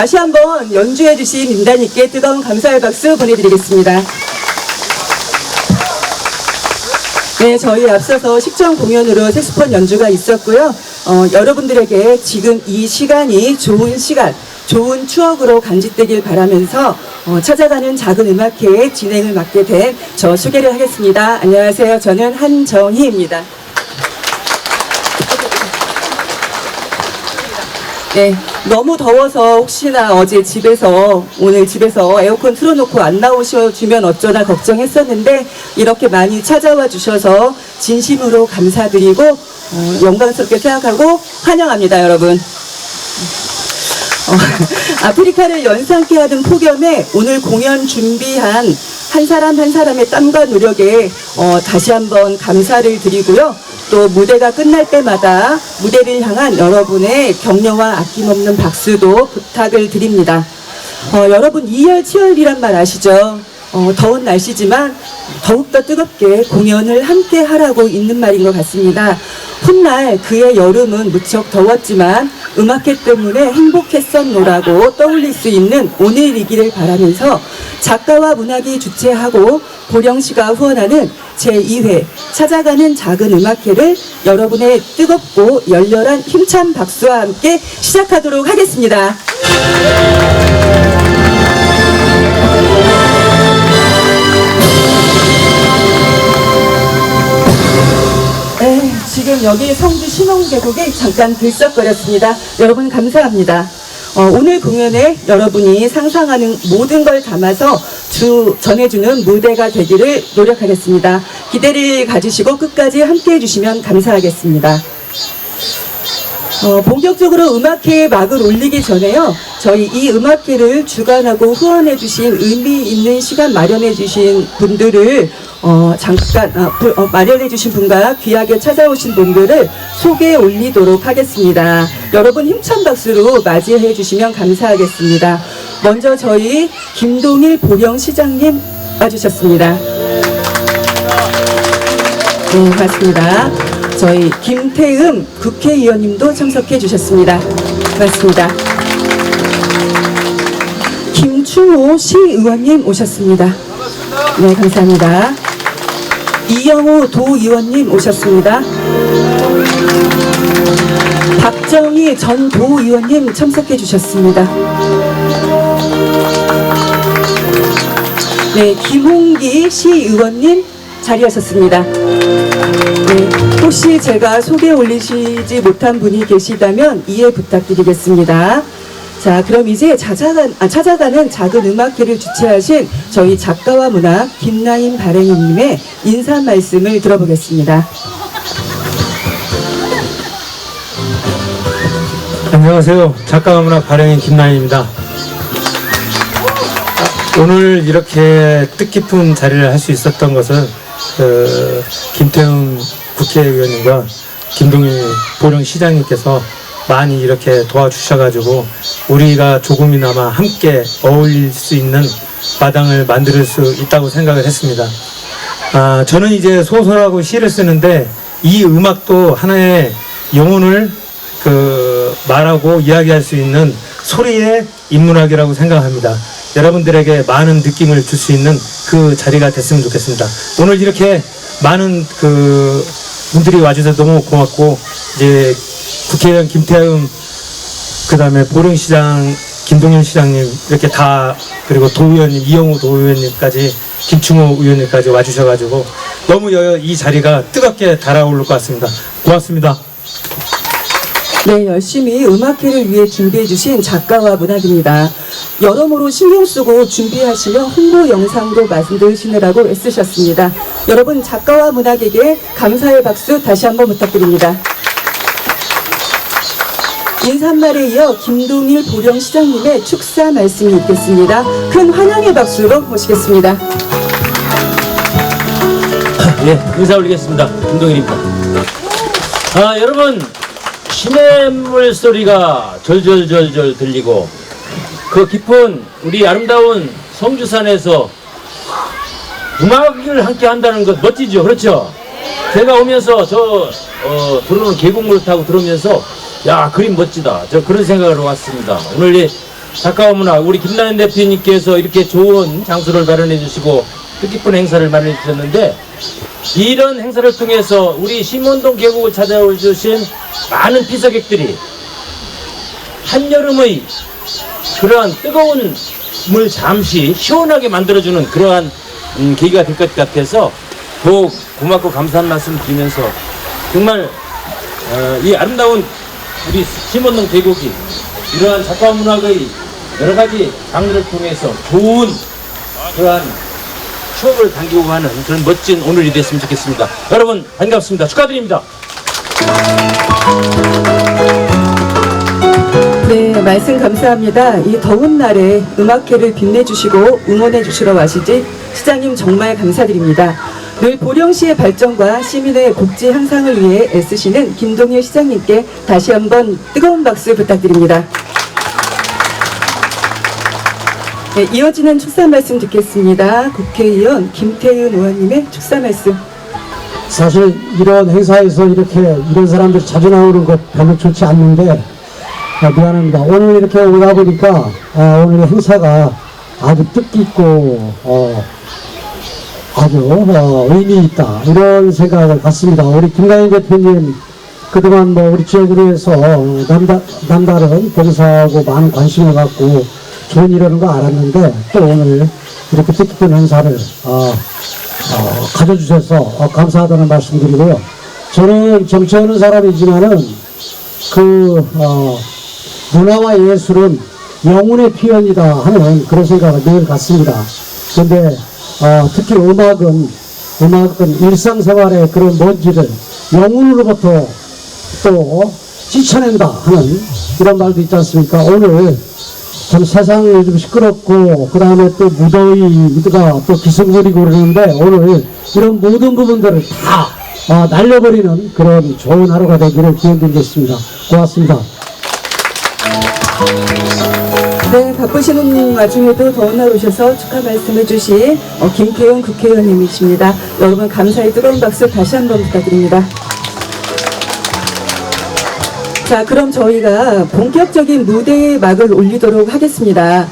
다시 한번 연주해 주신 임단님께 뜨거운 감사의 박수 보내드리겠습니다. 네, 저희 앞서서 식전 공연으로 색소폰 연주가 있었고요. 어, 여러분들에게 지금 이 시간이 좋은 시간, 좋은 추억으로 간직되길 바라면서 어, 찾아가는 작은 음악회의 진행을 맡게 된 저 소개를 하겠습니다. 안녕하세요. 저는 한정희입니다. 네, 너무 더워서 혹시나 어제 집에서 오늘 집에서 에어컨 틀어놓고 안 나오셔주면 어쩌나 걱정했었는데 이렇게 많이 찾아와 주셔서 진심으로 감사드리고 어, 영광스럽게 생각하고 환영합니다, 여러분. 어, 아프리카를 연상케 하는 폭염에 오늘 공연 준비한 한 사람 한 사람의 땀과 노력에 어, 다시 한번 감사를 드리고요. 또 무대가 끝날 때마다 무대를 향한 여러분의 격려와 아낌없는 박수도 부탁을 드립니다. 어, 여러분 이열치열이란 말 아시죠? 어, 더운 날씨지만 더욱더 뜨겁게 공연을 함께 하라고 있는 말인 것 같습니다. 훗날 그의 여름은 무척 더웠지만 음악회 때문에 행복했었노라고 떠올릴 수 있는 오늘이기를 바라면서 작가와 문학이 주최하고 고령시가 후원하는 제2회 찾아가는 작은 음악회를 여러분의 뜨겁고 열렬한 힘찬 박수와 함께 시작하도록 하겠습니다. 지금 여기 성주 신혼계곡에 잠깐 들썩거렸습니다. 여러분 감사합니다. 어, 오늘 공연에 여러분이 상상하는 모든 걸 담아서 주 전해주는 무대가 되기를 노력하겠습니다. 기대를 가지시고 끝까지 함께 해주시면 감사하겠습니다. 어, 본격적으로 음악회에 막을 올리기 전에요. 저희 이 음악회를 주관하고 후원해 주신 의미 있는 시간 마련해 주신 분들을 어, 잠깐 아, 부- 어, 마련해 주신 분과 귀하게 찾아오신 분들을 소개해 올리도록 하겠습니다. 여러분 힘찬 박수로 맞이해 주시면 감사하겠습니다. 먼저 저희 김동일 보령 시장님 와주셨습니다. 네, 맞습니다. 저희 김태음 국회의원님도 참석해 주셨습니다. 맞습니다. 김충호 시의원님 오셨습니다. 네, 감사합니다. 이영호 도의원님 오셨습니다. 박정희 전 도의원님 참석해 주셨습니다. 네, 김홍기 시의원님 자리하셨습니다. 네, 혹시 제가 소개 올리시지 못한 분이 계시다면 이해 부탁드리겠습니다. 자, 그럼 이제 찾아간, 아, 찾아가는 작은 음악회를 주최하신 저희 작가와 문학 김나인 발행인님의 인사 말씀을 들어보겠습니다. 안녕하세요. 작가와 문학 발행인 김나인입니다. 오늘 이렇게 뜻깊은 자리를 할 수 있었던 것은 그 김태훈 국회의원님과 김동일 보령시장님께서 많이 이렇게 도와주셔가지고 우리가 조금이나마 함께 어울릴 수 있는 마당을 만들 수 있다고 생각을 했습니다. 아, 저는 이제 소설하고 시를 쓰는데 이 음악도 하나의 영혼을 그 말하고 이야기할 수 있는 소리의 인문학이라고 생각합니다. 여러분들에게 많은 느낌을 줄 수 있는 그 자리가 됐으면 좋겠습니다. 오늘 이렇게 많은 그 분들이 와주셔서 너무 고맙고 이제 국회의원 김태흠 그다음에 보령시장 김동현 시장님 이렇게 다 그리고 도의원님 이영우 도의원님까지 김충호 의원님까지 와주셔가지고 너무 여- 이 자리가 뜨겁게 달아오를 것 같습니다. 고맙습니다. 네, 열심히 음악회를 위해 준비해주신 작가와 문학입니다. 여러모로 신경 쓰고 준비하시며 홍보 영상도 만드시느라고 애쓰셨습니다. 여러분, 작가와 문학에게 감사의 박수 다시 한번 부탁드립니다. 인사말에 이어 김동일 보령시장님의 축사 말씀이 있겠습니다. 큰 환영의 박수로 모시겠습니다. 예, 인사 올리겠습니다. 김동일입니다. 아, 여러분, 시냇물 소리가 절절절절 들리고, 그 깊은 우리 아름다운 성주산에서 음악을 함께 한다는 것 멋지죠? 그렇죠? 제가 오면서 저, 어, 들어오는 계곡물 타고 들어오면서, 야, 그림 멋지다. 저 그런 생각으로 왔습니다. 오늘 이 작가어머나 우리 김나연 대표님께서 이렇게 좋은 장소를 마련해 주시고 뜻깊은 행사를 마련해 주셨는데 이런 행사를 통해서 우리 심원동 계곡을 찾아오 주신 많은 피서객들이 한여름의 그러한 뜨거운 물 잠시 시원하게 만들어주는 그러한 음, 계기가 될 것 같아서 더욱 고맙고 감사한 말씀 드리면서 정말 어, 이 아름다운 우리 심원동 계곡이 이러한 작가 문학의 여러 가지 장르를 통해서 좋은 그러한 추억을 당기고 가는 그런 멋진 오늘이 됐으면 좋겠습니다. 여러분 반갑습니다. 축하드립니다. 네, 말씀 감사합니다. 이 더운 날에 음악회를 빛내주시고 응원해주시러 와시지 시장님 정말 감사드립니다. 늘 보령시의 발전과 시민의 복지 향상을 위해 애쓰시는 김동일 시장님께 다시 한번 뜨거운 박수 부탁드립니다. 네, 이어지는 축사 말씀 듣겠습니다. 국회의원 김태윤 의원님의 축사 말씀. 사실 이런 행사에서 이렇게 이런 사람들이 자주 나오는 것 별로 좋지 않는데 아, 미안합니다. 오늘 이렇게 오다 보니까 아, 오늘 행사가 아주 뜻깊고 어, 아주 어, 의미 있다 이런 생각을 갖습니다. 우리 김가인 대표님 그동안 뭐 우리 지역으로 해서 어, 남다, 남다른 봉사하고 많은 관심을 갖고 좋은 일하는 거 알았는데 또 오늘 이렇게 뜻깊은 행사를 어, 어, 가져주셔서 어, 감사하다는 말씀드리고요. 저는 정치하는 사람이지만은 그 어, 문화와 예술은 영혼의 표현이다 하는 그런 생각을 늘 갖습니다. 근데 어, 특히 음악은 음악은 일상생활의 그런 먼지를 영혼으로부터 또 찢어낸다 하는 이런 말도 있지 않습니까? 오늘 참 세상이 요즘 시끄럽고 그 다음에 또 무더위가 또 기승거리고 그러는데 오늘 이런 모든 부분들을 다 어, 날려버리는 그런 좋은 하루가 되기를 기원드리겠습니다. 고맙습니다. 네, 바쁘시는 와중에도 더운 날 오셔서 축하 말씀해 주신 어, 김태훈 국회의원님이십니다. 여러분 감사의 뜨거운 박수 다시 한 번 부탁드립니다. 자, 그럼 저희가 본격적인 무대의 막을 올리도록 하겠습니다.